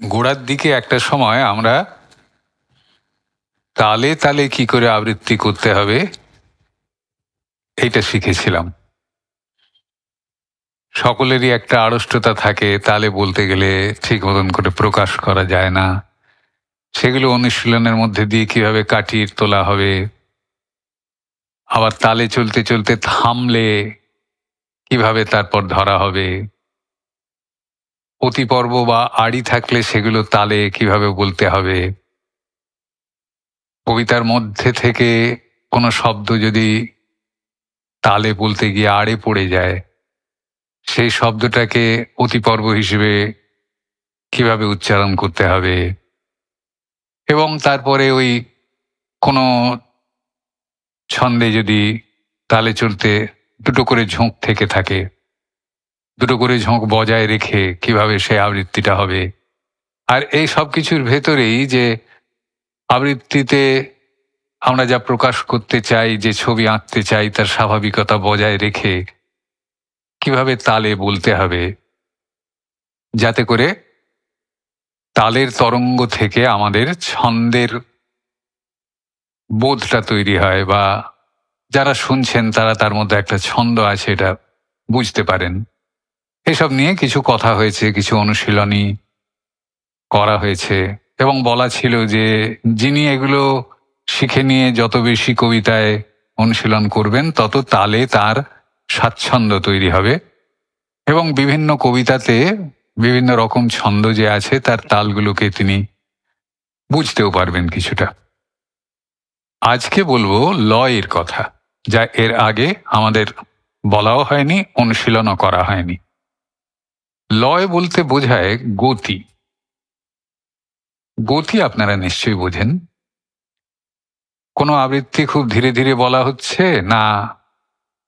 গোড়ার দিকে একটা সময় আমরা তালে তালে কি করে আবৃত্তি করতে হবে, এইটা শিখেছিলাম। সকলেরই একটা আড়ষ্টতা থাকে, তালে বলতে গেলে ঠিক মতন করে প্রকাশ করা যায় না। সেগুলো অনুশীলনের মধ্যে দিয়ে কীভাবে কাটিয়ে তোলা হবে, আবার তালে চলতে চলতে থামলে কীভাবে তারপর ধরা হবে অতিপর্ব বা আড়ি থাকলে সেগুলো তালে কীভাবে বলতে হবে? কবিতার মধ্যে থেকে কোনো শব্দ যদি তালে বলতে গিয়ে আড়ে পড়ে যায়, সেই শব্দটাকে অতিপর্ব হিসেবে কীভাবে উচ্চারণ করতে হবে? এবং তারপরে ওই কোনো ছন্দে যদি তালে চলতে দুটো করে ঝোঁক থেকে থাকে দুটো করে ঝোঁক বজায় রেখে কীভাবে সে আবৃত্তিটা হবে। আর এই সব কিছুর ভেতরেই যে আবৃত্তিতে আমরা যা প্রকাশ করতে চাই, যে ছবি আঁকতে চাই, তার স্বাভাবিকতা বজায় রেখে কীভাবে তালে বলতে হবে, যাতে করে তালের তরঙ্গ থেকে আমাদের ছন্দের বোধটা তৈরি হয় বা যারা শুনছেন তারা তার মধ্যে একটা ছন্দ আছে, এটা বুঝতে পারেন। এসব নিয়ে কিছু কথা হয়েছে, কিছু অনুশীলনী করা হয়েছে এবং বলা ছিল যে যিনি এগুলো শিখে নিয়ে যত বেশি কবিতায় অনুশীলন করবেন, তত তালে তার স্বাচ্ছন্দ্য তৈরি হবে এবং বিভিন্ন কবিতাতে বিভিন্ন রকম ছন্দ যে আছে, তার তালগুলোকে তিনি বুঝতেও পারবেন কিছুটা। আজকে বলব লয়ের কথা, যা এর আগে আমাদের বলাও হয়নি, অনুশীলনও করা হয়নি। লয় বলতে বোঝায় গতি। গতি আপনারা নিশ্চয়ই বোঝেন। কোনো আবৃত্তি খুব ধীরে ধীরে বলা হচ্ছে না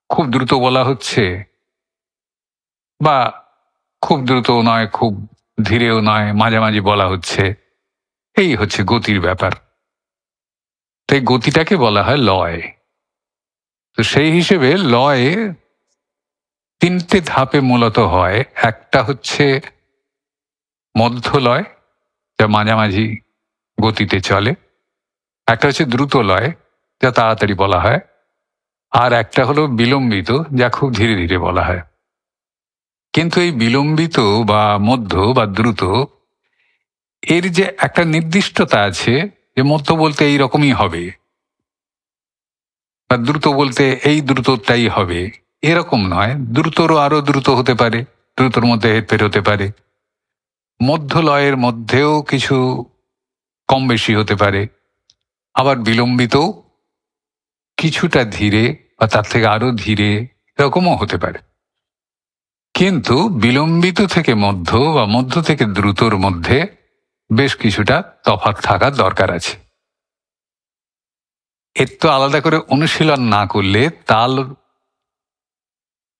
খুব দ্রুত বলা হচ্ছে বা খুব দ্রুতও নয়, খুব ধীরেও নয়, মাঝামাঝি বলা হচ্ছে। এই হচ্ছে গতির ব্যাপার। তাই গতিটাকে বলা হয় লয়। তো সেই হিসেবে লয় তিনটে ধাপে মূলত হয়। একটা হচ্ছে মধ্য লয় যা মাঝামাঝি গতিতে চলে। একটা হচ্ছে দ্রুত লয় যা তাড়াতাড়ি বলা হয়। আর একটা হলো বিলম্বিত, যা খুব ধীরে ধীরে বলা হয়। কিন্তু এই বিলম্বিত বা মধ্য বা দ্রুত, এর যে একটা নির্দিষ্টতা আছে, যে মধ্য বলতে এই রকমই হবে, বা দ্রুত বলতে এই দ্রুতটাই হবে এরকম নয়। দ্রুতরও আরও দ্রুত হতে পারে, দ্রুতর মধ্যে হেরফের হতে পারে। মধ্য লয়ের মধ্যেও কিছু কম বেশি হতে পারে। আবার বিলম্বিত কিছুটা ধীরে বা তার থেকে আরও ধীরে এরকমও হতে পারে। কিন্তু বিলম্বিত থেকে মধ্য বা মধ্য থেকে দ্রুতর মধ্যে বেশ কিছুটা তফাৎ থাকার দরকার আছে। এর তো আলাদা করে অনুশীলন না করলে তাল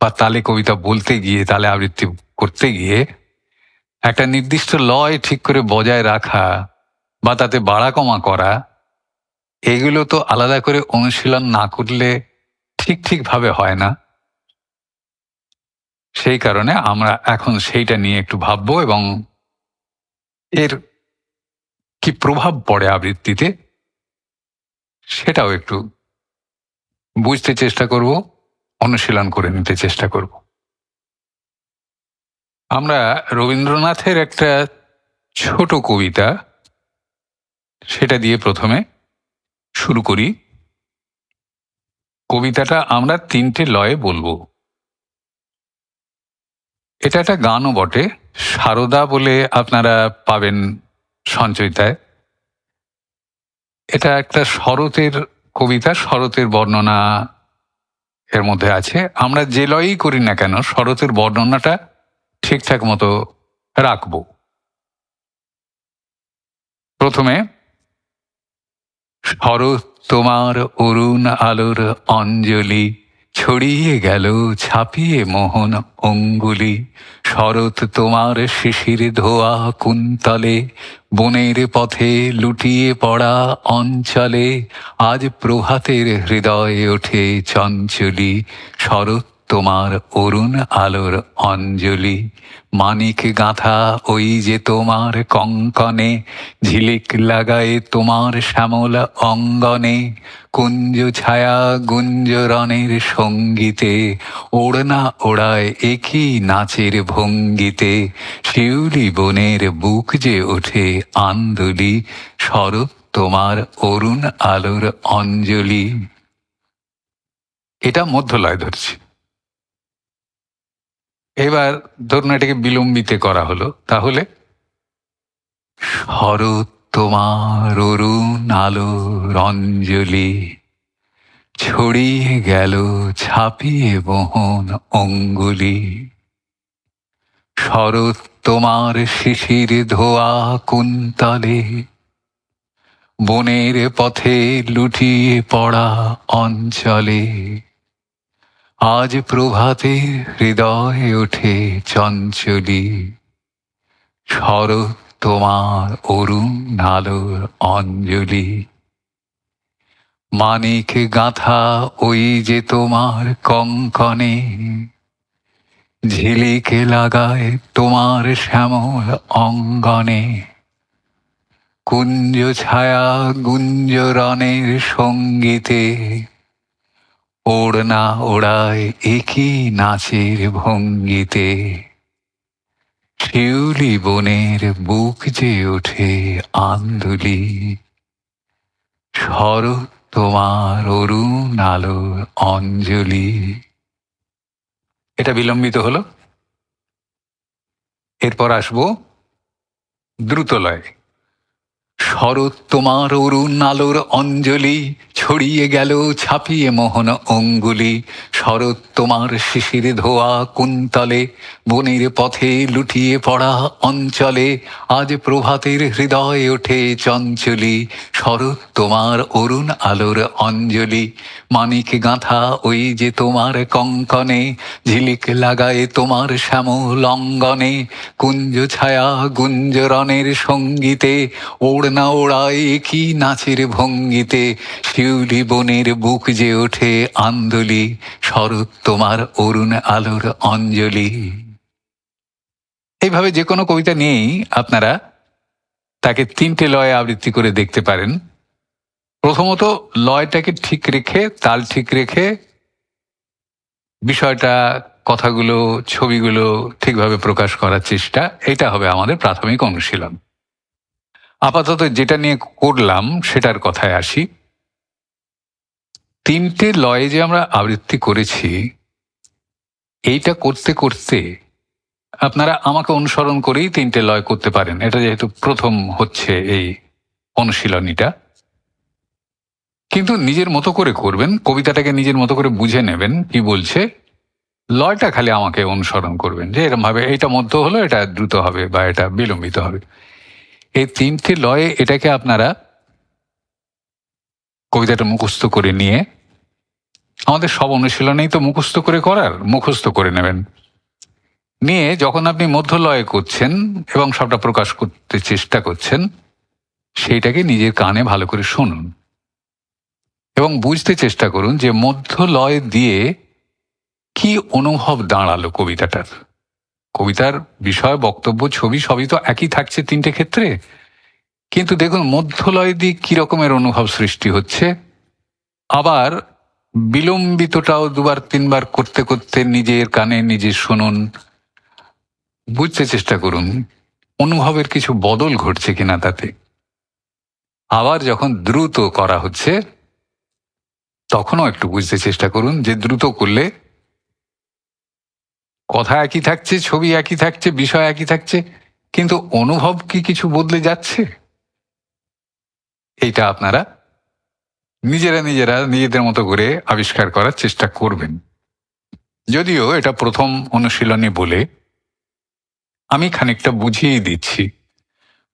বা তালে কবিতা বলতে গিয়ে, তালে আবৃত্তি করতে গিয়ে একটা নির্দিষ্ট লয় ঠিক করে বজায় রাখা বা তাতে বাড়া কমা করা, এগুলো তো আলাদা করে অনুশীলন না করলে ঠিক ঠিকভাবে হয় না। সেই কারণে আমরা এখন সেইটা নিয়ে একটু ভাববো এবং এর কি প্রভাব পড়ে আবৃত্তিতে, সেটাও একটু বুঝতে চেষ্টা করব। অনুশীলন করে নিতে চেষ্টা করব। আমরা রবীন্দ্রনাথের একটা ছোট কবিতা সেটা দিয়ে প্রথমে শুরু করি। কবিতাটা আমরা তিনটে লয়ে বলব। এটা একটা গানও বটে। সারদা বলে আপনারা পাবেন সঞ্চয়িতায়। এটা একটা শরতের কবিতা, শরতের বর্ণনা এর মধ্যে আছে, আমরা যে লয়ই করি না কেন, শরতের বর্ণনাটা ঠিকঠাক মতো রাখব। প্রথমে, শরৎ তোমার অরুণ আলোর অঞ্জলি ছড়িয়ে গেল, ছাপিয়ে মোহন অঙ্গুলি। শরৎ তোমার শিশির ধোয়া কুন্তলে, বনের পথে লুটিয়ে পড়া অঞ্চলে। আজ প্রভাতের হৃদয়ে ওঠে চঞ্চলি, শরৎ তোমার অরুণ আলোর অঞ্জলি। মানিক গাঁথা ওই যে তোমার কঙ্কনে, ঝিলিক লাগায় তোমার শ্যামল অঙ্গনে। কুঞ্জ ছায়া গুঞ্জরণের সঙ্গীতে, ওড়না ওড়ায় একই নাচের ভঙ্গিতে। শিউলি বনের বুক যে ওঠে আন্দোলি শরৎ তোমার অরুণ আলোর অঞ্জলি। এটা মধ্যলয় ধরছি। এবার ধরুন এটাকে বিলম্বিতে করা হলো, তাহলে? শরৎ তোমার অরুণ আলোর অঞ্জলি ছড়িয়ে গেল ছাপিয়ে মোহন অঙ্গুলি। শরৎ তোমার শিশির ধোয়া কুন্তলে, বনের পথে লুটিয়ে পড়া অঞ্চলে। আজ প্রভাতে হৃদয়ে ওঠে চঞ্চলি। শরৎ তোমার অরুণ আলোর অঞ্জলি। মানিক গাঁথা ওই যে তোমার কঙ্কনে। ঝিলিকে লাগায় তোমার শ্যামল অঙ্গনে। কুঞ্জ ছায়া গুঞ্জরণের সঙ্গীতে ওড়না ওড়ায় একই নাচের ভঙ্গিতে। শিউলি বনের বুক যে ওঠে আন্দুলি। শরৎ তোমার অরুণ আলোর অঞ্জলি। এটা বিলম্বিত হলো। এরপর আসব দ্রুতলয়। শরৎ তোমার অরুণ আলোর অঞ্জলি ছড়িয়ে গেল ছাপিয়ে মোহন অঙ্গুলি। শরৎ তোমার শিশির ধোয়া কুন্তলে, বনের পথে লুটিয়ে পড়া অঞ্চলে, আজ প্রভাতের হৃদয় ওঠে চঞ্চলি, শরৎ তোমার অরুণ আলোর অঞ্জলি। মানিক গাঁথা ওই যে তোমার কঙ্কনে, ঝিলিক লাগায় তোমার শ্যামল অঙ্গনে কুঞ্জ ছায়া গুঞ্জরণের সঙ্গীতে, ওড়না ওড়ায় কি নাচের ভঙ্গিতে, শিউলি বনের বুক যে ওঠে আন্দোলি। শরৎ তোমার অরুণ আলোর অঞ্জলি। এইভাবে যে কোনো কবিতা নিয়েই আপনারা তাকে তিনটে লয়ে আবৃত্তি করে দেখতে পারেন। প্রথমত লয়টাকে ঠিক রেখে, তাল ঠিক রেখে বিষয়টা, কথাগুলো, ছবিগুলো ঠিকভাবে প্রকাশ করার চেষ্টা, এটা হবে আমাদের প্রাথমিক অনুশীলন। আপাতত যেটা নিয়ে করলাম, সেটার কথায় আসি। তিনটে লয়ে যে আমরা আবৃত্তি করেছি, এইটা করতে করতে আপনারা আমাকে অনুসরণ করেই তিনটে লয় করতে পারেন। এটা যেহেতু প্রথম হচ্ছে এই অনুশীলনীটা। কিন্তু নিজের মতো করে করবেন, কবিতাটাকে নিজের মতো করে বুঝে নেবেন কি বলছে, লয়টা খালি আমাকে অনুসরণ করবেন যে এরকম ভাবে এটা মধ্য হলো, এটা দ্রুত হবে বা এটা বিলম্বিত হবে। এই তিনটে লয়ে এটাকে আপনারা কবিতাটা মুখস্থ করে নিয়ে আমাদের সব অনুশীলনেই তো মুখস্থ করে করার, মুখস্থ করে নেবেন। নিয়ে যখন আপনি মধ্য লয়ে করছেন এবং সবটা প্রকাশ করতে চেষ্টা করছেন, সেইটাকে নিজের কানে ভালো করে শুনুন। এবং বুঝতে চেষ্টা করুন যে মধ্য লয় দিয়ে কি অনুভব দাঁড়াল কবিতাটার। কবিতার বিষয়, বক্তব্য, ছবি সবই তো একই থাকছে তিনটে ক্ষেত্রে। কিন্তু দেখুন, মধ্যলয় দিয়ে কি রকমের অনুভব সৃষ্টি হচ্ছে? আবার বিলম্বিতটাও দুবার, তিনবার করতে করতে নিজের কানে নিজে শুনুন, বুঝতে চেষ্টা করুন, অনুভবের কিছু বদল ঘটছে কিনা তাতে। আবার যখন দ্রুত করা হচ্ছে, তখনও একটু বুঝতে চেষ্টা করুন যে দ্রুত করলে কথা একই থাকছে, ছবি একই থাকছে, বিষয় একই থাকছে, কিন্তু অনুভব কি কিছু বদলে যাচ্ছে? এইটা আপনারা নিজেরা নিজেরা নিজেদের মতো করে আবিষ্কার করার চেষ্টা করবেন। যদিও এটা প্রথম অনুশীলনী বলে আমি খানিকটা বুঝিয়ে দিচ্ছি।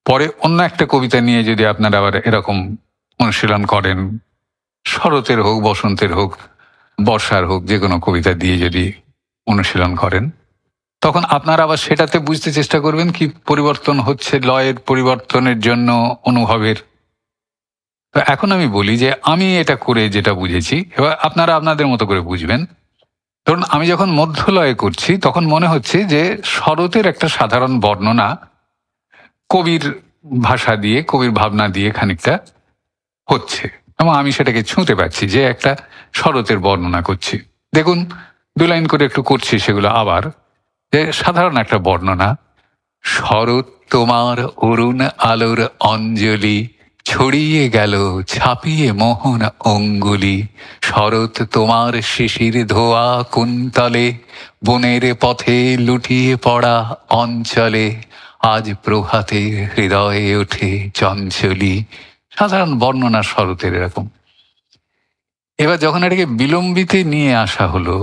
পরে অন্য একটা কবিতা নিয়ে যদি আপনারা আবার এরকম অনুশীলন করেন, শরতের হোক, বসন্তের হোক, বর্ষার হোক, যে কোনো কবিতা দিয়ে যদি অনুশীলন করেন, তখন আপনারা আবার সেটাতে বুঝতে চেষ্টা করবেন কি পরিবর্তন হচ্ছে, লয়ের পরিবর্তনের জন্য অনুভবের তো এখন আমি বলি যে আমি এটা করে যেটা বুঝেছি, এবার আপনারা আপনাদের মতো করে বুঝবেন। ধরুন, আমি যখন মধ্যলয়ে করছি, তখন মনে হচ্ছে যে শরতের একটা সাধারণ বর্ণনা কবির ভাষা দিয়ে, কবির ভাবনা দিয়ে খানিকটা হচ্ছে। এবং আমি সেটাকে ছুঁতে পারছি যে একটা শরতের বর্ণনা করছি। দেখুন, দু লাইন করে একটু করছি সেগুলো আবার। যে সাধারণ একটা বর্ণনা, শরৎ তোমার অরুণ আলোর অঞ্জলি ছড়িয়ে গেল, ছাপিয়ে মোহন অঙ্গুলি। শরৎ তোমার শিশির ধোয়া কুন্তলে, বনের পথে লুটিয়ে পড়া অঞ্চলে। আজ প্রভাতে হৃদয়ে ওঠে চঞ্চলি। সাধারণ বর্ণনা শরতের এরকম। এবার যখন এটাকে বিলম্বিতে নিয়ে আসা হলো,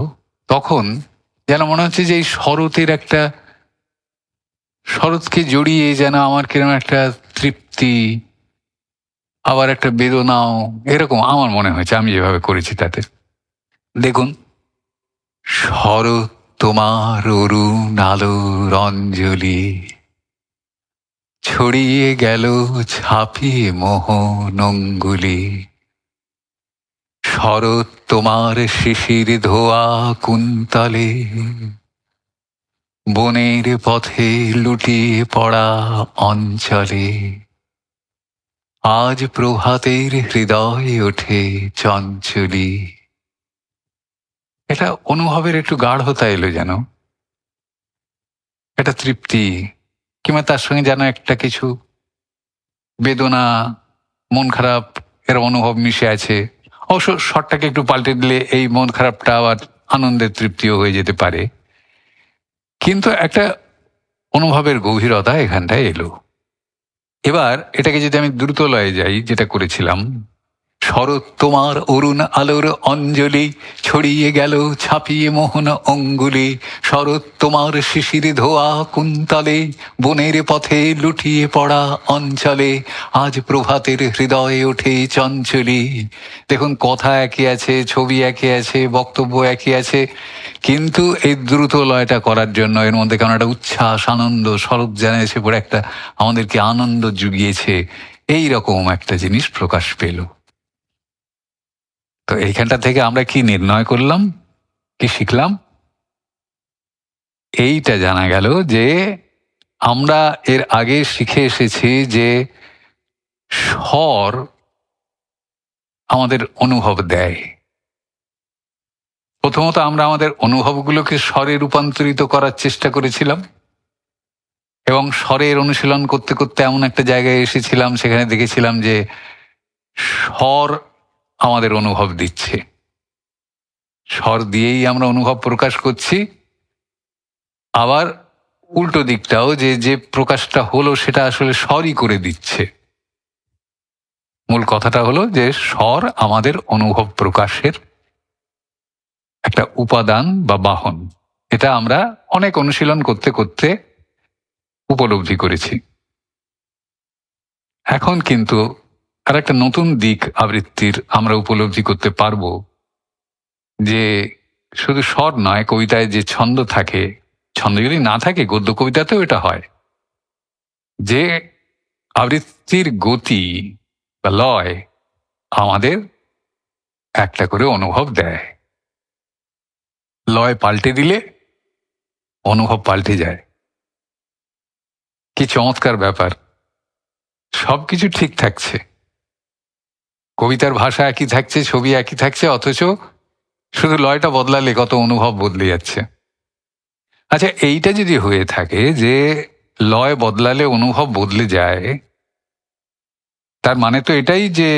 তখন যেন মনে হচ্ছে যে এই শরতের একটা শরৎকে জড়িয়ে যেন আমার কীরকম একটা তৃপ্তি আবার একটা বেদনাও, এরকম আমার মনে হয়েছে, আমি যেভাবে করেছি তাতে। দেখুন শরৎ তোমার অরুণ আলোর অঞ্জলি ছড়িয়ে গেল ছাপিয়ে মোহন অঙ্গুলি শরৎ তোমার শিশির ধোয়া কুন্তলে, বনের পথে লুটিয়ে পড়া অঞ্চলে। আজ প্রভাতের হৃদয় ওঠে চঞ্চলি। এটা অনুভবের একটু গাঢ়তা এলো যেন। একটা তৃপ্তি, কিংবা তার সঙ্গে যেন একটা কিছু বেদনা, মন খারাপ এর অনুভব মিশে আছে। অবশ্য শটটাকে একটু পাল্টে দিলে এই মন খারাপটা আবার আনন্দের তৃপ্তিও হয়ে যেতে পারে। কিন্তু একটা অনুভবের গভীরতা এখানটায় এলো। এবার এটাকে যদি আমি দ্রুত লয়ে যাই যেটা করেছিলাম শরৎ তোমার অরুণ আলোর অঞ্জলি ছড়িয়ে গেল, ছাপিয়ে মোহন অঙ্গুলি। শরৎ তোমার শিশির ধোয়া কুন্তলে, বনের পথে লুটিয়ে পড়া অঞ্চলে। আজ প্রভাতের হৃদয়ে ওঠে চঞ্চলি। দেখুন, কথা একই আছে, ছবি একই আছে, বক্তব্য একই আছে। কিন্তু এই দ্রুত লয়টা করার জন্য এর মধ্যে কেমন একটা উচ্ছ্বাস, আনন্দ শরৎ যেন এসে পড়ে একটা আমাদেরকে আনন্দ জুগিয়েছে। এই রকম একটা জিনিস প্রকাশ পেল। তো এইখানটা থেকে আমরা কি নির্ণয় করলাম? কি শিখলাম? এইটা জানা গেল যে আমরা এর আগে শিখে এসেছি যে স্বর আমাদের অনুভব দেয়। প্রথমত আমরা আমাদের অনুভবগুলোকে স্বরে রূপান্তরিত করার চেষ্টা করেছিলাম এবং স্বরের অনুশীলন করতে করতে এমন একটা জায়গায় এসেছিলাম, সেখানে দেখেছিলাম যে স্বর আমাদের অনুভব দিচ্ছে। স্বর দিয়েই আমরা অনুভব প্রকাশ করছি। আবার উল্টো দিকটাও যে যে প্রকাশটা হলো সেটা আসলে স্বরই করে দিচ্ছে। মূল কথাটা হলো যে, স্বর আমাদের অনুভব প্রকাশের একটা উপাদান বা বাহন। এটা আমরা অনেক অনুশীলন করতে করতে উপলব্ধি করেছি। এখন কিন্তু আর একটা নতুন দিক আবৃত্তির আমরা উপলব্ধি করতে পারব যে শুধু স্বর নয়, কবিতায় যে ছন্দ থাকে, ছন্দ যদি না থাকে, গদ্য কবিতাতেও এটা হয়। যে আবৃত্তির গতি বা লয় আমাদের একটা করে অনুভব দেয়। লয় পাল্টে দিলে অনুভব পাল্টে যায়। কি চমৎকার ব্যাপার। সব কিছু ঠিক থাকছে। কবিতার ভাষা একই থাকছে, ছবি একই থাকছে, অথচ শুধু লয়টা বদলালে কত অনুভব বদলে যাচ্ছে। আচ্ছা এইটা যদি হয়ে থাকে যে লয় বদলালে অনুভব বদলে যায়, তার মানে তো এটাই যে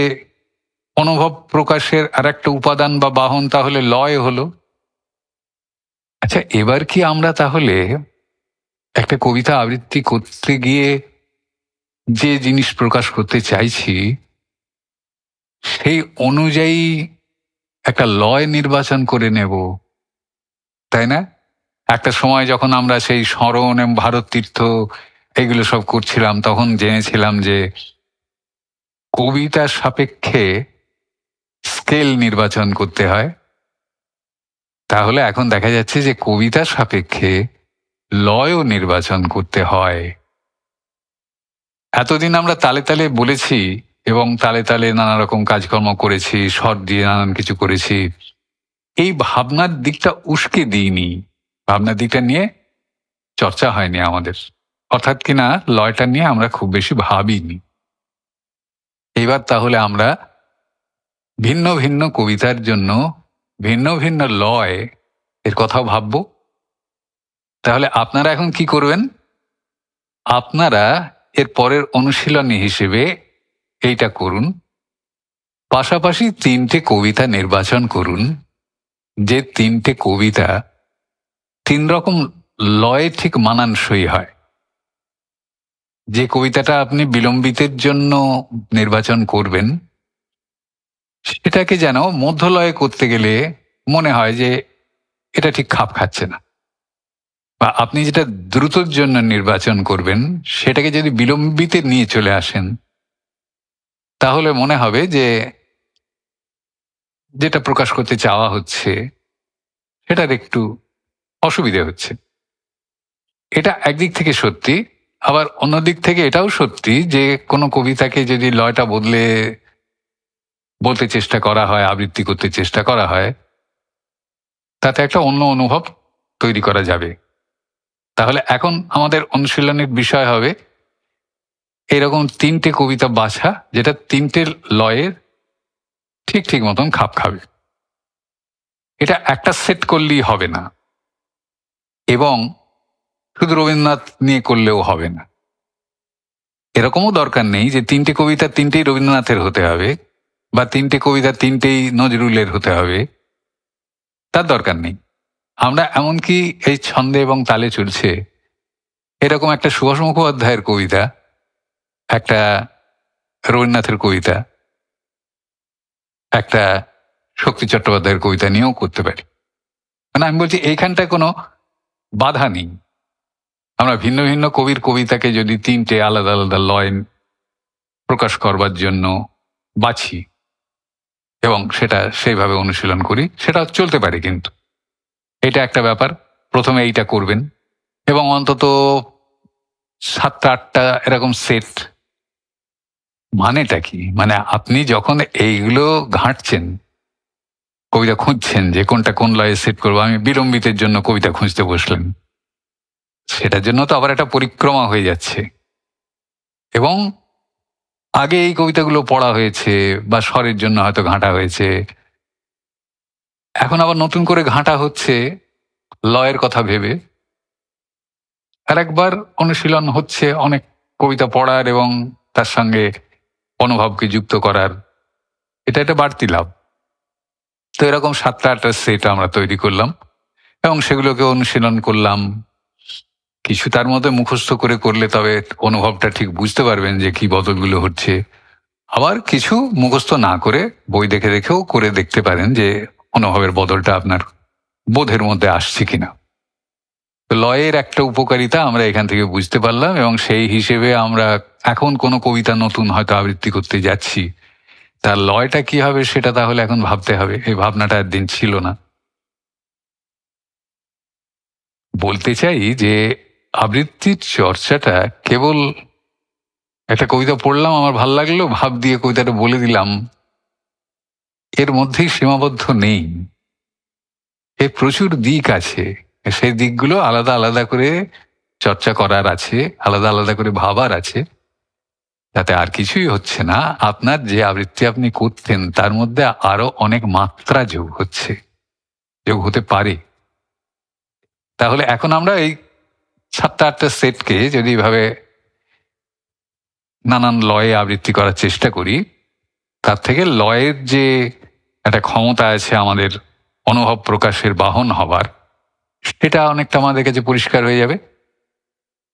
অনুভব প্রকাশের আর একটা উপাদান বা বাহন তাহলে লয় হলো। আচ্ছা এবার কি আমরা তাহলে একটা কবিতা আবৃত্তি করতে গিয়ে যে জিনিস প্রকাশ করতে চাইছি সেই অনুযায়ী একটা লয় নির্বাচন করে নেব, তাই না? একটা সময় যখন আমরা সেই স্মরণ এবং ভারত তীর্থ এগুলো সব করছিলাম, তখন জেনেছিলাম যে কবিতার সাপেক্ষে স্কেল নির্বাচন করতে হয়। তাহলে এখন দেখা যাচ্ছে যে কবিতার সাপেক্ষে লয়ও নির্বাচন করতে হয়। এতদিন আমরা তালে তালে বলেছি এবং তালে তালে নানা রকম কাজকর্ম করেছি স্বর দিয়ে নানান কিছু করেছি। এই ভাবনার দিকটা উস্কে দিইনি। ভাবনার দিকটা নিয়ে চর্চা হয়নি আমাদের। অর্থাৎ কিনা, লয়টা নিয়ে আমরা খুব বেশি ভাবিনি। এবার তাহলে আমরা ভিন্ন ভিন্ন কবিতার জন্য ভিন্ন ভিন্ন লয় এর কথাও ভাবব। তাহলে আপনারা এখন কি করবেন? আপনারা এর পরের অনুশীলনী হিসেবে এইটা করুন। পাশাপাশি তিনটে কবিতা নির্বাচন করুন। যে তিনটে কবিতা তিন রকম লয়ে ঠিক মানানসই হয়। যে কবিতাটা আপনি বিলম্বিতের জন্য নির্বাচন করবেন, সেটাকে যেন মধ্যলয়ে করতে গেলে মনে হয় যে এটা ঠিক খাপ খাচ্ছে না। বা আপনি যেটা দ্রুতর জন্য নির্বাচন করবেন, সেটাকে যদি বিলম্বিতে নিয়ে চলে আসেন তাহলে মনে হবে যে যেটা প্রকাশ করতে চাওয়া হচ্ছে, সেটার একটু অসুবিধে হচ্ছে। এটা একদিক থেকে সত্যি, আবার অন্যদিক থেকে এটাও সত্যি যে কোনো কবিতাকে যদি লয়টা বদলে বলতে চেষ্টা করা হয়, আবৃত্তি করতে চেষ্টা করা হয়, তাতে একটা অন্য অনুভব তৈরি করা যাবে। তাহলে এখন আমাদের অনুশীলনের বিষয় হবে এরকম তিনটে কবিতা বাছা, যেটা তিনটে লয়ের ঠিক ঠিক মতন খাপ খাবে। এটা একটা সেট করলেই হবে না। এবং শুধু রবীন্দ্রনাথ নিয়ে করলেও হবে না। এরকমও দরকার নেই যে তিনটে কবিতা তিনটেই রবীন্দ্রনাথের হতে হবে, বা তিনটে কবিতা তিনটেই নজরুলের হতে হবে। তার দরকার নেই। আমরা এমনকি এই ছন্দে এবং তালে চলছে। এরকম একটা সুভাষ মুখোপাধ্যায়ের কবিতা একটা রবীন্দ্রনাথের কবিতা, একটা শক্তি চট্টোপাধ্যায়ের কবিতা নিয়েও করতে পারি। মানে আমি বলছি, এইখানটায় কোনো বাধা নেই। আমরা ভিন্ন ভিন্ন কবির কবিতাকে যদি তিনটে আলাদা আলাদা লয় প্রকাশ করবার জন্য বাছি এবং সেটা সেইভাবে অনুশীলন করি, সেটা চলতে পারে কিন্তু। এটা একটা ব্যাপার, প্রথমে এইটা করবেন এবং অন্তত সাতটা আটটা এরকম সেট মানেটা কি? মানে আপনি যখন এইগুলো ঘাঁটছেন, কবিতা খুঁজছেন যে কোনটা কোন লয়ে সেট করব, আমি বিলম্বিতের জন্য কবিতা খুঁজতে বসলেন সেটার জন্য তো আবার একটা পরিক্রমা হয়ে যাচ্ছে। এবং আগে এই কবিতাগুলো পড়া হয়েছে বা স্বরের জন্য হয়তো ঘাঁটা হয়েছে। এখন আবার নতুন করে ঘাঁটা হচ্ছে লয়ের কথা ভেবে। আর একবার অনুশীলন হচ্ছে অনেক কবিতা পড়ার এবং তার সঙ্গে অনুভবকে যুক্ত করার, এটা একটা বাড়তি লাভ। তো এরকম সাতটা আটটা সেট আমরা তৈরি করলাম এবং সেগুলোকে অনুশীলন করলাম। কিছু তার মধ্যে মুখস্থ করে করলে তবে অনুভবটা ঠিক বুঝতে পারবেন যে কি বদলগুলো হচ্ছে। আবার কিছু মুখস্থ না করে বই দেখে দেখেও করে দেখতে পারেন যে অনুভবের বদলটা আপনার বোধের মধ্যে আসছে কিনা। লয়ের একটা উপকারিতা আমরা এখান থেকে বুঝতে পারলাম এবং সেই হিসেবে আমরা এখন কোনো কবিতা নতুন হয়তো আবৃত্তি করতে যাচ্ছি। তার লয়টা কি হবে সেটা তাহলে এখন ভাবতে হবে, এই ভাবনাটা একদিন ছিল না। বলতে চাই যে আবৃত্তির চর্চাটা কেবল একটা কবিতা পড়লাম, আমার ভালো লাগল, ভাব দিয়ে কবিতাটা বলে দিলাম, এর মধ্যেই সীমাবদ্ধ নেই। এর প্রচুর দিক আছে। সেই দিকগুলো আলাদা আলাদা করে চর্চা করার আছে, আলাদা আলাদা করে ভাবার আছে। তাতে আর কিছুই হচ্ছে না। আপনার যে আবৃত্তি আপনি করতেন, তার মধ্যে আরও অনেক মাত্রা যোগ হচ্ছে। যোগ হতে পারে। তাহলে এখন আমরা এই সাতটা আটটা সেটকে যদি এভাবে নানান লয়ে আবৃত্তি করার চেষ্টা করি, তার থেকে লয়ের যে একটা ক্ষমতা আছে আমাদের, অনুভব প্রকাশের বাহন হবার সেটা অনেকটা আমাদের কাছে পরিষ্কার হয়ে যাবে।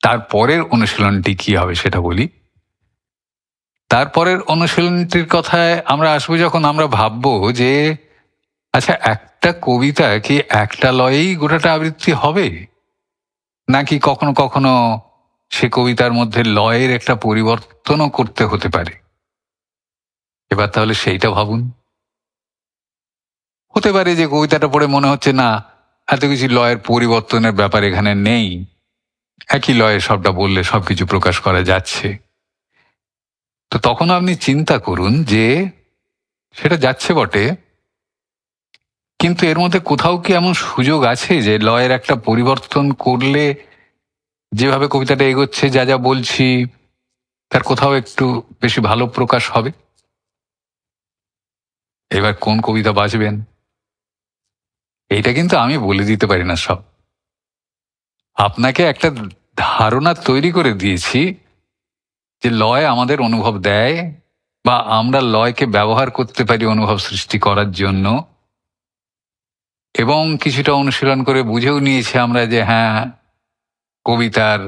তারপরের অনুশীলনটি কি হবে সেটা বলি। তারপরের অনুশীলনটির কথায় আমরা আসব যখন আমরা ভাববো যে আচ্ছা একটা কবিতা কি একটা লয়েই গোটাটা আবৃত্তি হবে? নাকি কখনো কখনো সে কবিতার মধ্যে লয়ের একটা পরিবর্তনও করতে হতে পারে? এবার তাহলে সেইটা ভাবুন। হতে পারে যে কবিতাটা পড়ে মনে হচ্ছে, না এত কিছু লয়ের পরিবর্তনের ব্যাপার এখানে নেই। একই লয়ে সবটা বললে সবকিছু প্রকাশ করা যাচ্ছে। তো তখন আপনি চিন্তা করুন যে সেটা যাচ্ছে বটে। কিন্তু এর মধ্যে কোথাও কি এমন সুযোগ আছে যে লয়ের একটা পরিবর্তন করলে যেভাবে কবিতাটা এগোচ্ছে, যা যা বলছি, তার কোথাও একটু বেশি ভালো প্রকাশ হবে? এবার কোন কবিতা বাঁচবেন এইটা কিন্তু আমি বলে দিতে পারি না সব। আপনাকে একটা ধারণা তৈরি করে দিয়েছি যে লয় আমাদের অনুভব দেয় বা আমরা লয়কে ব্যবহার করতে পারি অনুভব সৃষ্টি করার জন্য। এবং কিছুটা অনুশীলন করে বুঝেও নিয়েছি আমরা যে হ্যাঁ কবিতার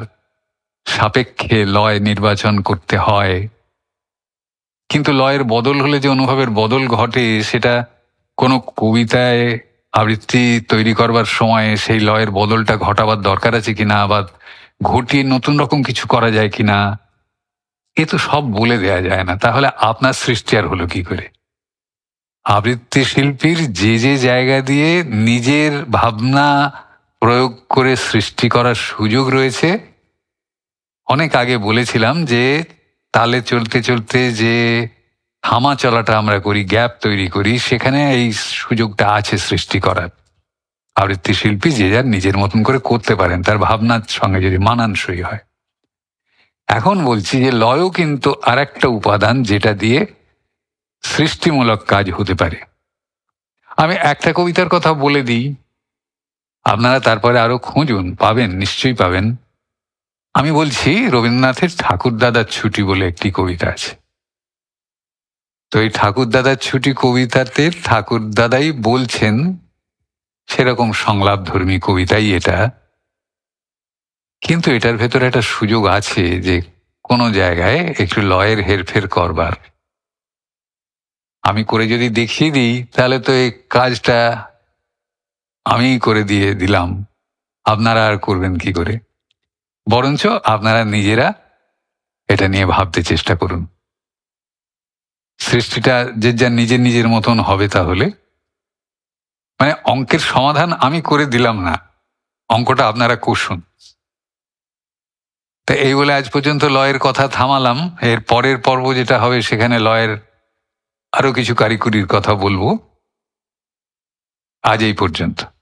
সাপেক্ষে লয় নির্বাচন করতে হয়। কিন্তু লয়ের বদল হলে যে অনুভবের বদল ঘটে সেটা কোনো কবিতায় আবৃত্তি তৈরি করবার সময় সেই লয়ের বদলটা ঘটাবার দরকার আছে কিনা আবার ঘটিয়ে নতুন রকম কিছু করা যায় কিনা, এ তো সব বলে দেয়া যায় না। তাহলে আপনার সৃষ্টি আর হলো কি করে? আবৃত্তি শিল্পীর যে যে জায়গা দিয়ে নিজের ভাবনা প্রয়োগ করে সৃষ্টি করার সুযোগ রয়েছে, অনেক আগে বলেছিলাম যে তালে চলতে চলতে যে হামা চলাটা আমরা করি, গ্যাপ তৈরি করি, সেখানে এই সুযোগটা আছে সৃষ্টি করার। আবৃত্তি শিল্পী যে যার নিজের মতন করে করতে পারেন, তার ভাবনার সঙ্গে যদি মানানসই হয়। এখন বলছি যে লয়ও কিন্তু আর একটা উপাদান যেটা দিয়ে সৃষ্টিমূলক কাজ হতে পারে। আমি একটা কবিতার কথা বলে দিই। আপনারা তারপরে আরও খুঁজুন, পাবেন, নিশ্চয়ই পাবেন। আমি বলছি রবীন্দ্রনাথের ঠাকুরদাদার ছুটি বলে একটি কবিতা আছে। তো এই ঠাকুরদাদার ছুটি কবিতাতে ঠাকুরদাদাই বলছেন, সেরকম সংলাপ ধর্মী কবিতাই এটা। কিন্তু এটার ভেতরে একটা সুযোগ আছে যে কোনো জায়গায় একটু লয়ের হেরফের করবার। আমি করে যদি দেখিয়ে দিই, তাহলে তো এই কাজটা আমি করে দিয়ে দিলাম। আপনারা আর করবেন কি করে? বরঞ্চ আপনারা নিজেরা এটা নিয়ে ভাবতে চেষ্টা করুন। সৃষ্টিটা যে যার নিজের নিজের মতন হবে তাহলে? মানে অঙ্কের সমাধান আমি করে দিলাম না। অঙ্কটা আপনারা কষুন তা এই বলে আজ পর্যন্ত লয়ের কথা থামালাম। এর পরের পর্ব যেটা হবে সেখানে লয়ের আরও কিছু কারিকুরির কথা বলব। আজ এই পর্যন্ত।